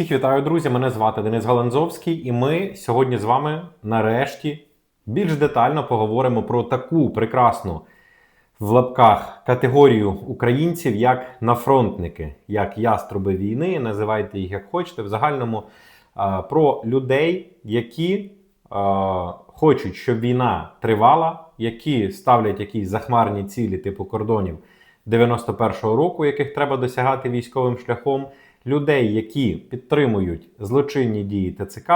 Всіх вітаю, друзі! Мене звати Денис Галанзовський, і ми сьогодні з вами нарешті більш детально поговоримо про таку прекрасну в лапках категорію українців, як нафронтники, як яструби війни, називайте їх як хочете. В загальному про людей, які хочуть, щоб війна тривала, які ставлять якісь захмарні цілі, типу кордонів 91-го року, яких треба досягати військовим шляхом. Людей, які підтримують злочинні дії ТЦК,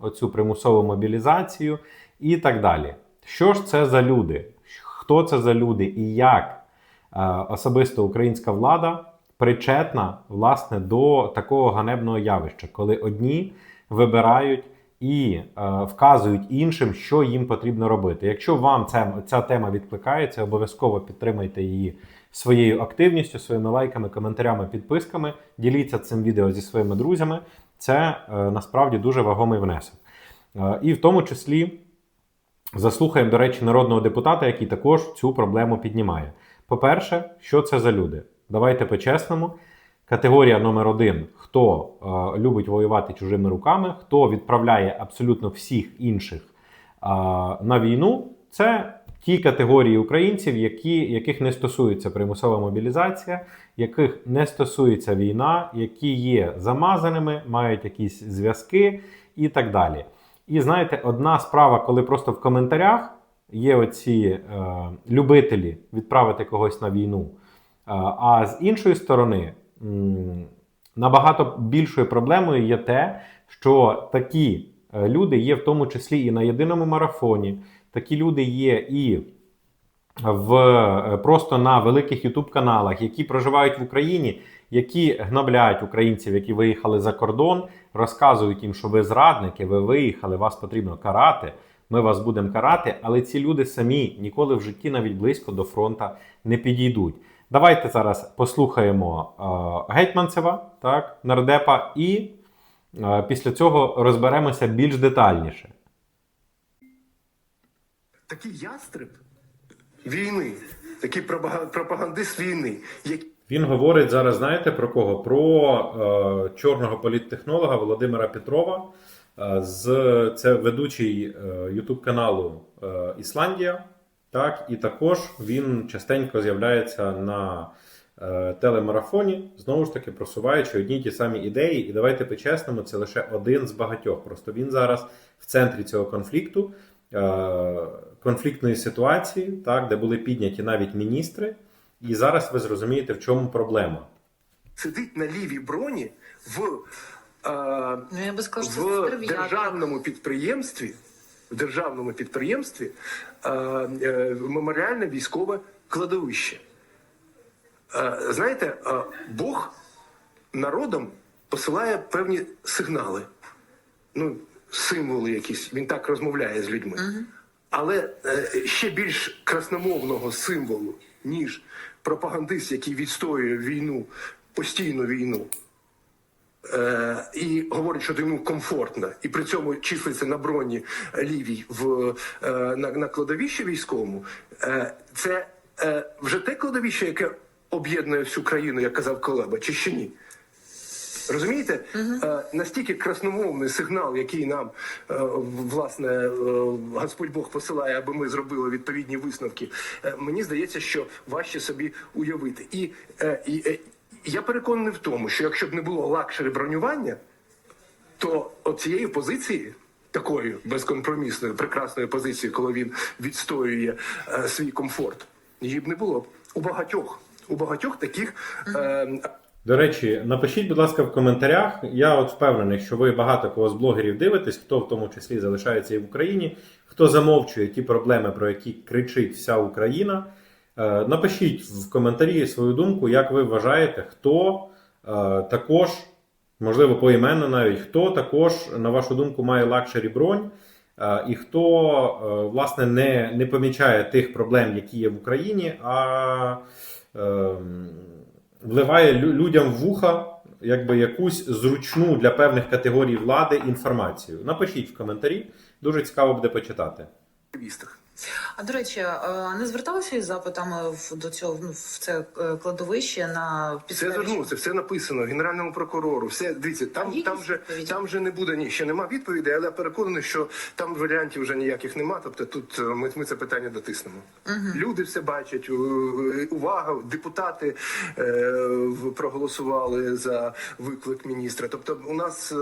оцю примусову мобілізацію і так далі. Що ж це за люди? Хто це за люди і як е, особисто українська влада причетна власне до такого ганебного явища, коли одні вибирають і е, вказують іншим, що їм потрібно робити. Якщо вам ця, ця тема відкликається, обов'язково підтримайте її своєю активністю, своїми лайками, коментарями, підписками. Діліться цим відео зі своїми друзями. Це е, насправді дуже вагомий внесок. Е, і в тому числі заслухаємо, до речі, народного депутата, який також цю проблему піднімає. По-перше, що це за люди? Давайте по-чесному. Категорія номер один: хто е, любить воювати чужими руками, хто відправляє абсолютно всіх інших е, на війну, це ті категорії українців, які, яких не стосується примусова мобілізація, яких не стосується війна, які є замазаними, мають якісь зв'язки і так далі. І знаєте, одна справа, коли просто в коментарях є оці е, любителі відправити когось на війну. Е, А з іншої сторони, набагато більшою проблемою є те, що такі е, люди є в тому числі і на єдиному марафоні, такі люди є і в, е, просто на великих Ютуб каналах, які проживають в Україні, які гнобляють українців, які виїхали за кордон, розказують їм, що ви зрадники, ви виїхали, вас потрібно карати. Ми вас будемо карати, але ці люди самі ніколи в житті навіть близько до фронта не підійдуть. Давайте зараз послухаємо е, Гетьманцева, так, нардепа, і е, після цього розберемося більш детальніше. Такий ястреб війни, такий пропага- пропагандист війни, який Він говорить зараз, знаєте про кого? Про е, чорного політтехнолога Володимира Петрова. Е, з, це ведучий е, Ютуб каналу е, Ісландія. Так, і також він частенько з'являється на е, телемарафоні, знову ж таки просуваючи одні й ті самі ідеї. І давайте по-чесному, це лише один з багатьох. Просто він зараз в центрі цього конфлікту, е, конфліктної ситуації, так, де були підняті навіть міністри. І зараз ви зрозумієте, в чому проблема. сидить на лівій броні в, е, Ну, я би сказала, що в державному підприємстві, в державному підприємстві е, е, меморіальне військове кладовище. Е, знаєте, е, Бог народом посилає певні сигнали, ну, символи якісь. Він так розмовляє з людьми. Але е, ще більш красномовного символу, ніж пропагандист, який відстоює війну, постійну війну, е, і говорить, що йому комфортно, і при цьому числиться на броні лівій в, е, на, на кладовищі військовому, е, це е, вже те кладовище, яке об'єднує всю країну, як казав Колеба, чи ще ні? Розумієте, е, настільки красномовний сигнал, який нам е, власне е, Господь Бог посилає, аби ми зробили відповідні висновки. е, мені здається, що важче собі уявити. І, е, і е, я переконаний в тому, що якщо б не було лакшері бронювання, то цієї позиції. Такої безкомпромісної, прекрасної позиції, коли він відстоює е, свій комфорт, її б не було б у багатьох, у багатьох таких е, До речі, напишіть, будь ласка, в коментарях. Я от впевнений, що ви багато кого з блогерів дивитесь, хто в тому числі залишається і в Україні, хто замовчує ті проблеми, про які кричить вся Україна. Е, Напишіть в коментарі свою думку, як ви вважаєте, хто е, також, можливо, поіменно навіть, хто також, на вашу думку, має лакшері бронь, е, і хто, власне, не, не помічає тих проблем, які є в Україні, а. ем, вливає лю- людям в вуха якби якусь зручну для певних категорій влади інформацію. Напишіть в коментарі, дуже цікаво буде почитати. А до речі, не зверталися із запитами в до цього ну, в це е, кладовище на Все звернувся, все написано генеральному прокурору. Все дивіться, там А там якісь же відповіді? там же не буде ні, ще нема відповідей, але я переконаний, що там варіантів вже ніяких нема. Тобто тут е, ми, ми це питання дотиснемо. Люди все бачать. Увага, депутати е, проголосували за виклик міністра. Тобто, у нас е,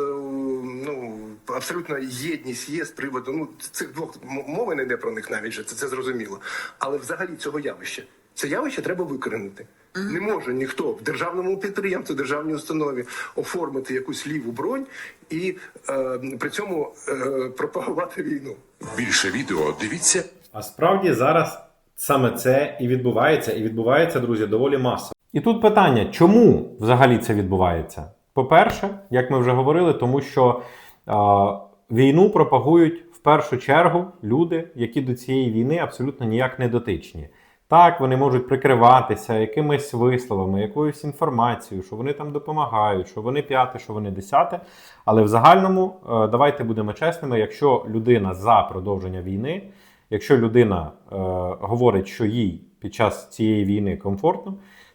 ну абсолютно єдність є з приводу. Ну цих двох мови не йде про них навіть же це, це зрозуміло. Але взагалі цього явища. Це явище треба викоренити. Не може ніхто в державному підприємстві, державній установі оформити якусь ліву бронь і е, при цьому е, пропагувати війну. Більше відео дивіться А справді зараз саме це і відбувається, і відбувається, друзі, доволі масово. І тут питання: чому взагалі це відбувається? По-перше, як ми вже говорили, тому що а, війну пропагують першу чергу люди, які до цієї війни абсолютно ніяк не дотичні. Так, вони можуть прикриватися якимись висловами, якоюсь інформацією, що вони там допомагають, що вони п'яте, що вони десяте. Але в загальному е, давайте будемо чесними, якщо людина за продовження війни, якщо людина е, говорить, що їй під час цієї війни комфортно,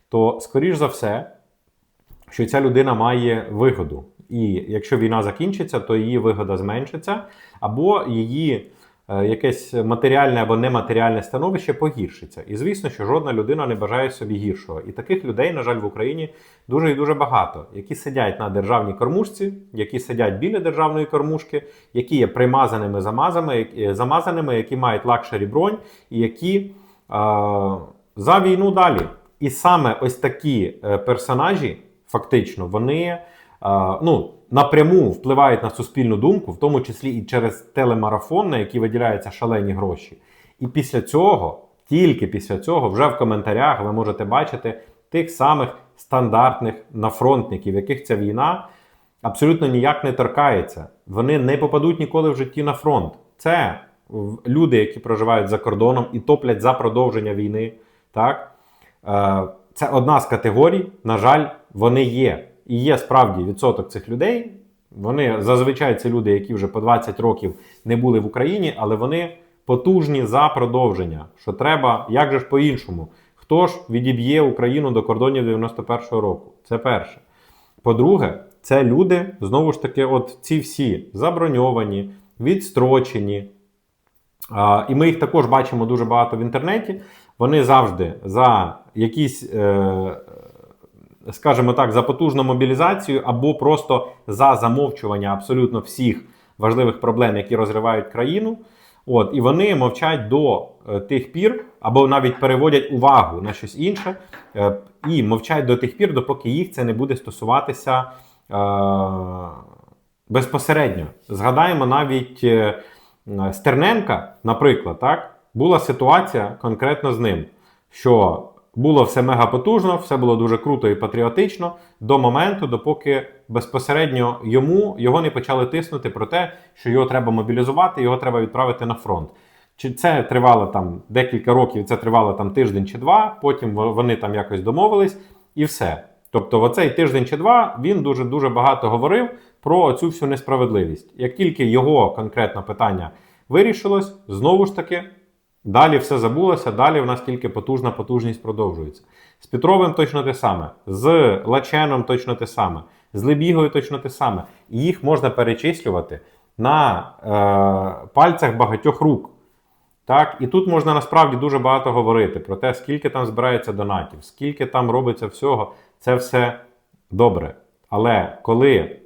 то скоріш за все, що ця людина має вигоду. І якщо війна закінчиться, то її вигода зменшиться, або її е, якесь матеріальне або нематеріальне становище погіршиться. І звісно, що жодна людина не бажає собі гіршого. І таких людей, на жаль, в Україні дуже і дуже багато, які сидять на державній кормушці, які сидять біля державної кормушки, які є примазаними замазами, замазаними, які мають лакшері бронь, і які е, за війну далі. І саме ось такі е, персонажі, фактично, вони е, ну, напряму впливають на суспільну думку, в тому числі і через телемарафон, на який виділяються шалені гроші. І після цього, тільки після цього, вже в коментарях ви можете бачити тих самих стандартних нафронтників, яких ця війна абсолютно ніяк не торкається. Вони не попадуть ніколи в житті на фронт. Це люди, які проживають за кордоном і топлять за продовження війни. Так? Це одна з категорій. На жаль, вони є. І є справді відсоток цих людей. Вони зазвичай це люди, які вже по 20 років не були в Україні, але вони потужні за продовження. Що треба, як же ж по-іншому? Хто ж відіб'є Україну до кордонів 91-го року? Це перше. По-друге, це люди, знову ж таки, от ці всі заброньовані, відстрочені. А, і ми їх також бачимо дуже багато в інтернеті. Вони завжди за якісь, е, скажімо так, за потужну мобілізацію або просто за замовчування абсолютно всіх важливих проблем, які розривають країну. От, і вони мовчать до е, тих пір, або навіть переводять увагу на щось інше, е, і мовчать до тих пір, допоки їх це не буде стосуватися безпосередньо. Згадаємо навіть Стерненка, наприклад, так, була ситуація конкретно з ним, що було все мега потужно, все було дуже круто і патріотично до моменту, допоки безпосередньо йому його не почали тиснути про те, що його треба мобілізувати, його треба відправити на фронт. Чи це тривало там декілька років, це тривало там тиждень чи два, потім вони там якось домовились, і все. Тобто, в оцей тиждень чи два він дуже дуже багато говорив про цю всю несправедливість. Як тільки його конкретне питання вирішилось, знову ж таки, далі все забулося, далі в нас тільки потужна потужність продовжується. З Петровим точно те саме, з Лаченом точно те саме, з Лебігою точно те саме. І їх можна перечислювати на е, пальцях багатьох рук. Так, і тут можна насправді дуже багато говорити про те, скільки там збирається донатів, скільки там робиться всього. Це все добре. Але коли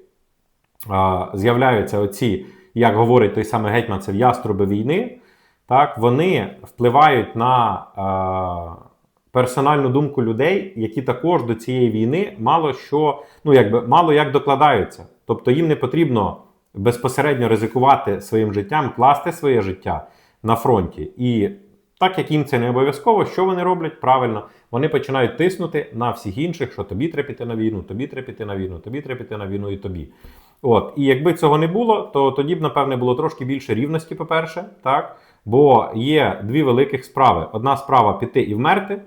а, з'являються оці, як говорить той самий гетьман, це яструби війни, так, вони впливають на а, персональну думку людей, які також до цієї війни мало що, ну якби мало як докладаються. Тобто їм не потрібно безпосередньо ризикувати своїм життям, класти своє життя на фронті. І так як їм це не обов'язково, що вони роблять? Правильно, вони починають тиснути на всіх інших, що тобі треба піти на війну, тобі треба піти на війну, тобі треба піти на війну і тобі. От, і якби цього не було, то тоді б, напевне, було трошки більше рівності, по-перше, так? Бо є дві великих справи: одна справа піти і вмерти,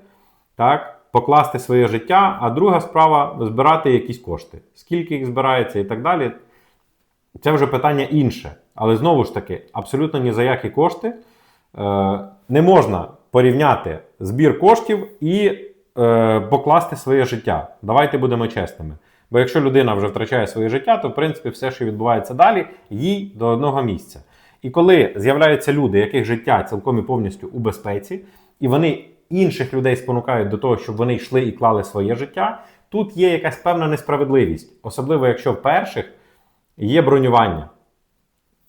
так, покласти своє життя, а друга справа збирати якісь кошти. Скільки їх збирається і так далі. Це вже питання інше. Але знову ж таки, абсолютно ні за які кошти е, не можна порівняти збір коштів і е, покласти своє життя. Давайте будемо чесними. Бо якщо людина вже втрачає своє життя, то в принципі все, що відбувається далі, їй до одного місця. І коли з'являються люди, яких життя цілком і повністю у безпеці, і вони інших людей спонукають до того, щоб вони йшли і клали своє життя, тут є якась певна несправедливість, особливо якщо в перших є бронювання.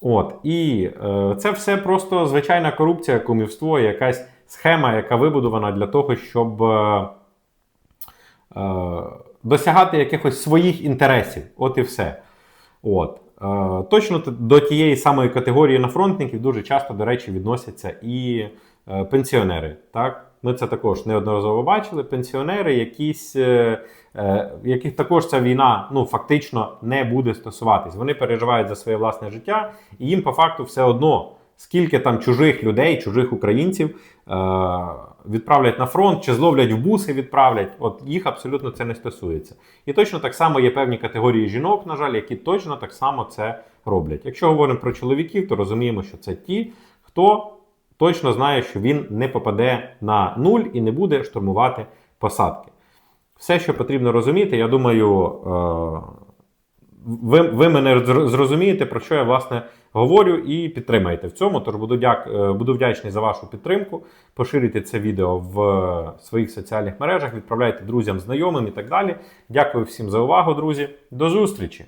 От, і е, це все просто звичайна корупція, кумівство, якась схема, яка вибудована для того, щоб е, е, досягати якихось своїх інтересів. От і все. От. Е, точно до тієї самої категорії нафронтників дуже часто, до речі, відносяться і е, пенсіонери. Так? Ми це також неодноразово бачили. Пенсіонери, якісь, е, яких також ця війна ну, фактично не буде стосуватись. Вони переживають за своє власне життя, і їм по факту все одно, скільки там чужих людей, чужих українців е, відправлять на фронт чи зловлять в буси, відправлять. От їх абсолютно це не стосується. І точно так само є певні категорії жінок, на жаль, які точно так само це роблять. Якщо говоримо про чоловіків, то розуміємо, що це ті, хто точно знає, що він не попаде на нуль і не буде штурмувати посадки. Все, що потрібно розуміти, я думаю, е, ви, ви мене зрозумієте, про що я власне говорю, і підтримаєте в цьому. Тож буду, дяк, е, буду вдячний за вашу підтримку. Поширюйте це відео в своїх соціальних мережах, відправляйте друзям, знайомим і так далі. Дякую всім за увагу, друзі. До зустрічі!